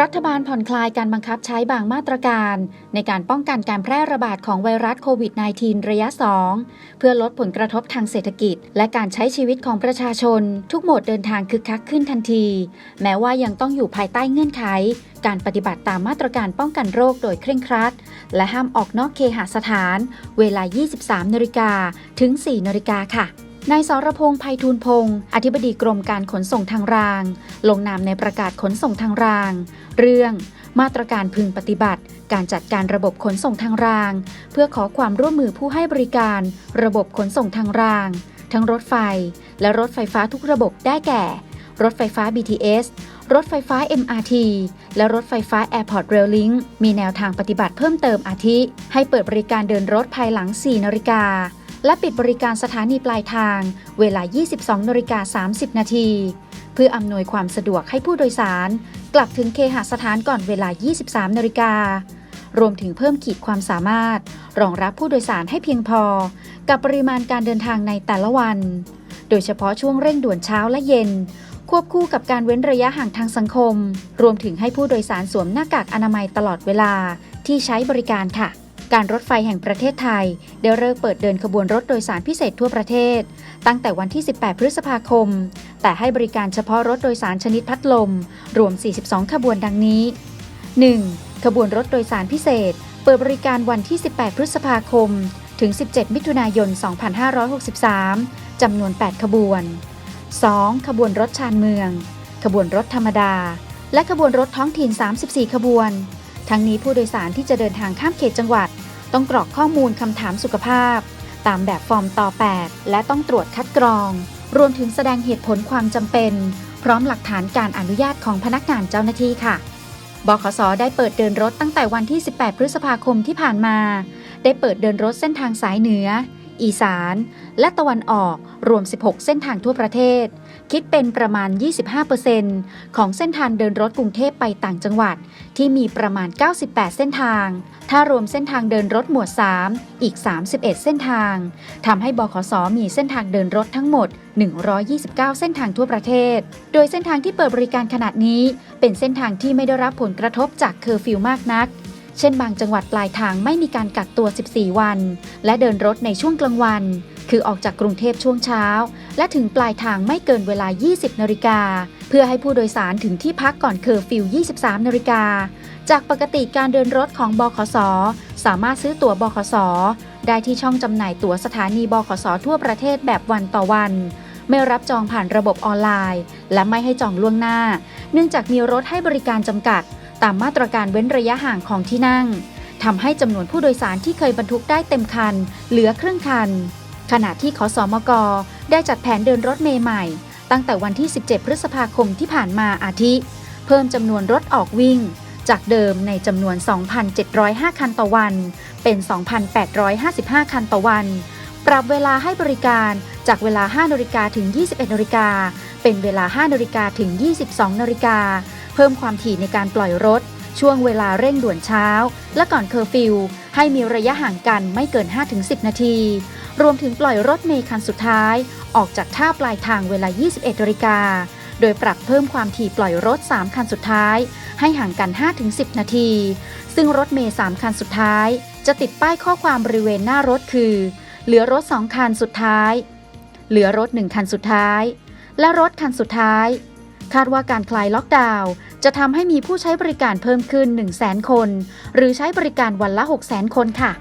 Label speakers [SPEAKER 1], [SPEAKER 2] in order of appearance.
[SPEAKER 1] รัฐบาลผ่อนคลายการบังคับใช้บางมาตรการ ในการป้องกันการแพร่ระบาดของไวรัสโควิด -19 ระยะ 2 เพื่อลดผลกระทบทางเศรษฐกิจ และการใช้ชีวิตของประชาชน ทุกโหมดเดินทางคึกคักขึ้นทันที แม้ว่ายังต้องอยู่ภายใต้เงื่อนไข การปฏิบัติตามมาตรการป้องกันโรคโดยเคร่งครัด และห้ามออกนอกเคหสถาน เวลา 23นาฬิกาถึง 4นาฬิกาค่ะ นายสรพงษ์ไพฑูรย์พงศ์อธิบดีกรมการขนส่งทางราง ลงนามในประกาศขนส่งทางราง เรื่อง มาตรการพึงปฏิบัติ การจัดการระบบขนส่งทางราง เพื่อขอความร่วมมือผู้ให้บริการ ระบบขนส่งทางราง ทั้งรถไฟ และรถไฟฟ้าทุกระบบได้แก่ รถไฟฟ้า BTS รถไฟฟ้า MRT และรถไฟฟ้า Airport Rail Link มีแนวทางปฏิบัติเพิ่มเติมอาทิ ให้เปิดบริการเดินรถภายหลัง 4 นาฬิกา และปิดบริการสถานีปลายทาง เวลา 22นาฬิกา30 นาที เพื่ออำนวยความสะดวกให้ผู้โดยสาร กลับถึงเคหสถานก่อนเวลา 23นาฬิการวมถึงเพิ่มขีดความสามารถ รองรับผู้โดยสารให้เพียงพอ กับปริมาณการเดินทางในแต่ละวัน โดยเฉพาะช่วงเร่งด่วนเช้าและเย็น ควบคู่กับการเว้นระยะห่างทางสังคม รวมถึงให้ผู้โดยสารสวมหน้ากากอนามัยตลอดเวลาที่ใช้บริการค่ะ การรถไฟแห่งประเทศไทย ได้เริ่มเปิดเดินขบวนรถโดยสารพิเศษทั่วประเทศ ตั้งแต่วันที่ 18 พฤษภาคม แต่ให้บริการเฉพาะรถโดยสารชนิดพัดลม รวม 42 ขบวนดังนี้ 1. ขบวนรถโดยสารพิเศษ เปิดบริการวันที่ 18 พฤษภาคม ถึง 17 มิถุนายน 2563 จำนวน 8 ขบวน 2. ขบวนรถชานเมือง ขบวนรถธรรมดา และขบวนรถท้องถิ่น 34 ขบวน ทั้งนี้ผู้โดยสารที่จะเดินทางข้ามเขตจังหวัด ต้องกรอกข้อมูลคำถามสุขภาพ ตามแบบฟอร์มต่อ 8 และต้องตรวจคัดกรอง รวมถึงแสดงเหตุผลความจำเป็น พร้อมหลักฐานการอนุญาตของพนักงานเจ้าหน้าที่ค่ะบขสได้เปิดเดินรถตั้งแต่วันที่ 18 พฤษภาคมที่ผ่านมา ได้เปิดเดินรถเส้นทางสายเหนือ อีสาน และตะวันออกรวม 16 เส้นทางทั่วประเทศ คิดเป็นประมาณ 25%ของเส้นทางเดินรถกรุงเทพไปต่างจังหวัด ที่มีประมาณ 98 เส้นทาง ถ้ารวมเส้นทางเดินรถหมวด 3 อีก 31 เส้นทางทำให้บขสมีเส้นทางเดินรถทั้งหมด 129 เส้นทางทั่วประเทศ โดยเส้นทางที่เปิดบริการขนาดนี้ เป็นเส้นทางที่ไม่ได้รับผลกระทบจากเคอร์ฟิวมากนัก เช่นบางจังหวัดปลายทางไม่มีการกักตัว 14 วัน และเดินรถในช่วงกลางวัน คือออกจากกรุงเทพช่วงเช้า และถึงปลายทางไม่เกินเวลา 20 นาฬิกา เพื่อให้ผู้โดยสารถึงที่พักก่อนเคอร์ฟิว 23 นาฬิกา จากปกติการเดินรถของบขส สามารถซื้อตั๋วบขส ได้ที่ช่องจำหน่ายตั๋วสถานีบขส ทั่วประเทศแบบวันต่อวันไม่รับจองผ่านระบบออนไลน์ และไม่ให้จองล่วงหน้า เนื่องจากมีรถให้บริการจำกัด ตามมาตรการเว้นระยะห่างของที่นั่งทำให้จำนวนผู้โดยสารที่เคยบรรทุกได้เต็มคัน เหลือครึ่งคัน ขณะที่ขอสอมกได้จัดแผนเดินรถเมย์ใหม่ ตั้งแต่วันที่ 17 พฤษภาคมที่ผ่านมาอาทิ เพิ่มจำนวนรถออกวิ่ง จากเดิมในจำนวน 2,705 คันต่อวัน เป็น 2,855 คันต่อวัน ปรับเวลาให้บริการจากเวลา 5นาฬิกาถึง 21นาฬิกาเป็นเวลา 5นาฬิกาถึง 22นาฬิกา พิ่มความถี่ในการปล่อยรถ ช่วงเวลาเร่งด่วนเช้า และก่อนเคอร์ฟิว ให้มีระยะห่างกันไม่เกิน 5-10 นาที รวมถึงปล่อยรถเมย์คันสุดท้าย ออกจากท่าปลายทางเวลา 21นาฬิกาโดยปรับเพิ่มความถี่ปล่อยรถ 3 คันสุดท้าย ให้ห่างกัน 5-10 นาที ซึ่งรถเมย์3คันสุดท้าย จะติดป้ายข้อความบริเวณหน้ารถคือ เหลือรถ 2 คันสุดท้าย เหลือรถ 1 คันสุดท้าย และรถคันสุดท้าย คาดว่าการคลายล็อกดาวน์ จะทำให้มีผู้ใช้บริการเพิ่มขึ้น 1 0 0 0 0 0 คน หรือใช้บริการวันละ 6 0 0 0 0 0 คนค่ะ